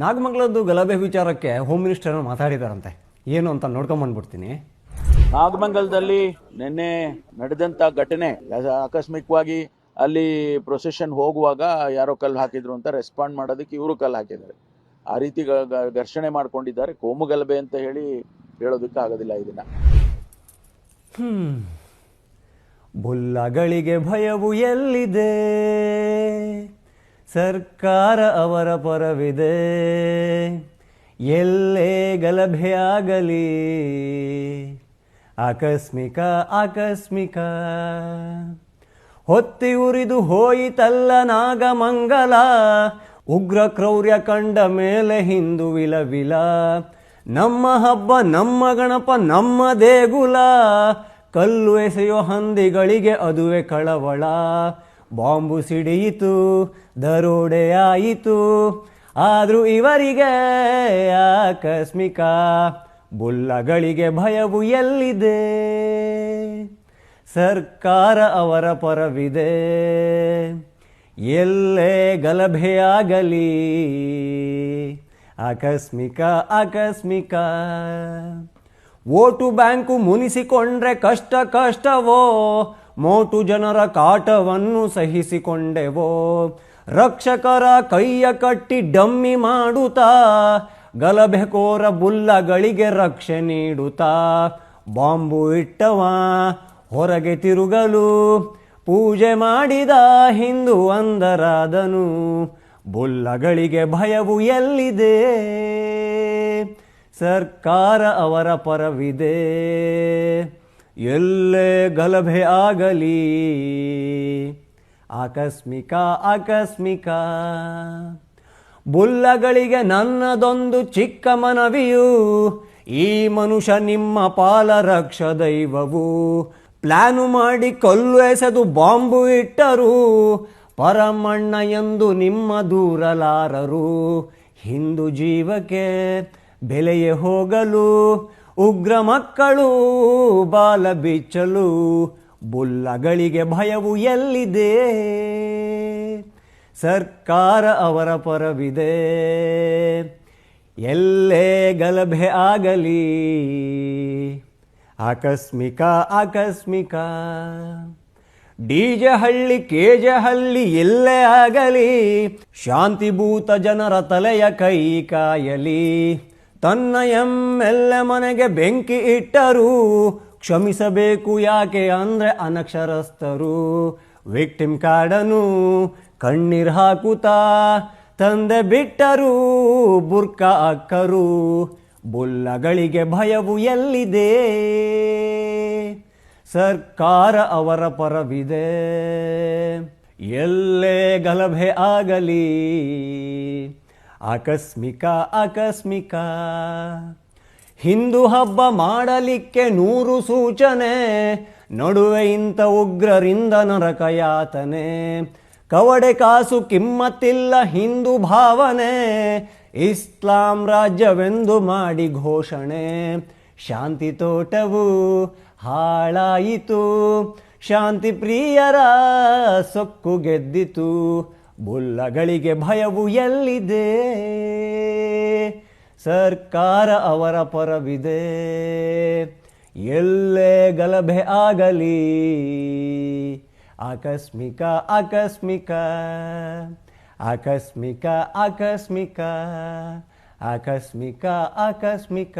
ನಾಗಮಂಗಲದ್ದು ಗಲಭೆ ವಿಚಾರಕ್ಕೆ home minister ಮಾತಾಡಿದಾರಂತೆ. ಏನು ಅಂತ ನೋಡ್ಕೊಂಬಂದ್ಬಿಡ್ತೀನಿ. ನಾಗಮಂಗಲದಲ್ಲಿ ನಿನ್ನೆ ನಡೆದಂತ ಘಟನೆ ಆಕಸ್ಮಿಕವಾಗಿ ಅಲ್ಲಿ ಪ್ರೊಸೆಷನ್ ಹೋಗುವಾಗ ಯಾರೋ ಕಲ್ಲು ಹಾಕಿದ್ರು ಅಂತ ರೆಸ್ಪಾಂಡ್ ಮಾಡೋದಕ್ಕೆ ಇವರು ಕಲ್ಲು ಹಾಕಿದ್ದಾರೆ. ಆ ರೀತಿ ಘರ್ಷಣೆ ಮಾಡ್ಕೊಂಡಿದ್ದಾರೆ. ಕೋಮು ಗಲಭೆ ಅಂತ ಹೇಳಿ ಹೇಳೋದಕ್ಕೆ ಆಗೋದಿಲ್ಲ ಇದನ್ನ ಬುಲ್ಲಗಳಿಗೆ ಭಯವು ಎಲ್ಲಿದೆ? ಸರ್ಕಾರ ಅವರ ಪರವಿದೆ. ಎಲ್ಲೇ ಆಗಲಿ. ಆಕಸ್ಮಿಕ ಆಕಸ್ಮಿಕ. ಹೊತ್ತಿ ಉರಿದು ಹೋಯಿತಲ್ಲ ನಾಗಮಂಗಲ. ಉಗ್ರ ಕ್ರೌರ್ಯ ಕಂಡ ಮೇಲೆ ಹಿಂದು ವಿಲ ನಮ್ಮ ಹಬ್ಬ, ನಮ್ಮ ಗಣಪ, ನಮ್ಮ ದೇಗುಲ. ಕಲ್ಲು ಎಸೆಯೋ ಹಂದಿಗಳಿಗೆ ಅದುವೆ ಕಳವಳ. ಬಾಂಬು ಸಿಡಿಯಿತು ದರೋಡೆಯಾಯಿತು ಆದರೂ ಇವರಿಗೆ ಆಕಸ್ಮಿಕ ಬುಲ್ಲಗಳಿಗೆ ಭಯವು ಎಲ್ಲಿದೆ? ಸರ್ಕಾರ ಅವರ ಪರವಿದೆ. ಎಲ್ಲೇ ಗಲಭೆಯಾಗಲಿ? ಆಕಸ್ಮಿಕ ಆಕಸ್ಮಿಕ. ಓಟು ಬ್ಯಾಂಕು ಮುನಿಸಿಕೊಂಡ್ರೆ ಕಷ್ಟ ಕಷ್ಟವೋ? ಮೋಟು ಜನರ ಕಾಟವನ್ನು ಸಹಿಸಿಕೊಂಡೆವೋ. ರಕ್ಷಕರ ಕೈಯ ಕಟ್ಟಿ ಡಮ್ಮಿ ಮಾಡುತ್ತಾ, ಗಲಭೆಕೋರ ಬುಲ್ಲಗಳಿಗೆ ರಕ್ಷೆ ನೀಡುತ್ತಾ. ಬಾಂಬು ಇಟ್ಟವ, ಹೊರಗೆ ತಿರುಗಲು, ಪೂಜೆ ಮಾಡಿದ ಹಿಂದೂ ಅಂದರಾದನು ಬುಲ್ಲಗಳಿಗೆ ಭಯವು ಎಲ್ಲಿದೆ? ಸರ್ಕಾರ ಅವರ ಪರವಿದೆ. ಎಲ್ಲೇ ಗಲಭೆ ಆಗಲಿ. ಆಕಸ್ಮಿಕ ಆಕಸ್ಮಿಕ. ಬುಲ್ಲಗಳಿಗೆ ನನ್ನದೊಂದು ಚಿಕ್ಕ ಮನವಿಯು, ಈ ಮನುಷ್ಯ ನಿಮ್ಮ ಪಾಲ ರಕ್ಷ ದೈವವು ಪ್ಲಾನು ಮಾಡಿ ಕಲ್ಲು ಎಸೆದು ಬಾಂಬು ಇಟ್ಟರು, ಪರಮಣ್ಣ ಎಂದು ನಿಮ್ಮ ದೂರಲಾರರು. ಹಿಂದೂ ಜೀವಕ್ಕೆ ಬೆಲೆಯೇ ಹೋಗಲು ಉಗ್ರ ಮಕ್ಕಳು, ಬಾಲ ಬಿಚ್ಚಲು ಬುಲ್ಲಗಳಿಗೆ ಭಯವು ಎಲ್ಲಿದೆ? ಸರ್ಕಾರ ಅವರ ಪರವಿದೆ. ಎಲ್ಲೇ ಗಲಭೆ ಆಗಲಿ? ಆಕಸ್ಮಿಕ ಆಕಸ್ಮಿಕ. ಡಿಜೆ ಹಳ್ಳಿ ಕೆಜೆ ಹಳ್ಳಿ ಎಲ್ಲೇ ಆಗಲಿ? ಶಾಂತಿಭೂತ ಜನರ ತಲೆಯ ಕೈ ಕಾಯಲಿ. ತನ್ನ ಎಮ್ಮೆಲ್ಲ ಮನೆಗೆ ಬೆಂಕಿ ಇಟ್ಟರು ಕ್ಷಮಿಸಬೇಕು ಯಾಕೆ ಅಂದ್ರೆ ಅನಕ್ಷರಸ್ಥರು. ವಿಕ್ಟಿಮ್ ಕಾರ್ಡನು ಕಣ್ಣೀರ್ ಹಾಕುತ್ತಾ ತಂದೆ ಬಿಟ್ಟರು ಬುರ್ಕ ಅಕ್ಕರು. ಬುಲ್ಲಗಳಿಗೆ ಭಯವು ಎಲ್ಲಿದೆ? ಸರ್ಕಾರ ಅವರ ಪರವಿದೆ. ಎಲ್ಲೇ ಗಲಭೆ ಆಗಲಿ? ಆಕಸ್ಮಿಕ ಆಕಸ್ಮಿಕ. ಹಿಂದೂ ಹಬ್ಬ ಮಾಡಲಿಕ್ಕೆ ನೂರು ಸೂಚನೆ, ನಡುವೆ ಇಂಥ ಉಗ್ರರಿಂದ ನರಕ ಯಾತನೆ ಕವಡೆ ಕಾಸು ಕಿಮ್ಮತ್ತಿಲ್ಲ ಹಿಂದೂ ಭಾವನೆ, ಇಸ್ಲಾಂ ರಾಜ್ಯವೆಂದು ಮಾಡಿ ಘೋಷಣೆ. ಶಾಂತಿ ತೋಟವು ಹಾಳಾಯಿತು, ಶಾಂತಿ ಪ್ರಿಯರ ಸೊಕ್ಕು ಗೆದ್ದಿತು. ಬುಲ್ಲಗಳಿಗೆ ಭಯವು ಎಲ್ಲಿದೆ? ಸರ್ಕಾರ ಅವರ ಪರವಿದೆ. ಎಲ್ಲೇ ಗಲಭೆ ಆಗಲಿ? ಆಕಸ್ಮಿಕ ಆಕಸ್ಮಿಕ. ಆಕಸ್ಮಿಕ ಆಕಸ್ಮಿಕ. ಆಕಸ್ಮಿಕ ಆಕಸ್ಮಿಕ.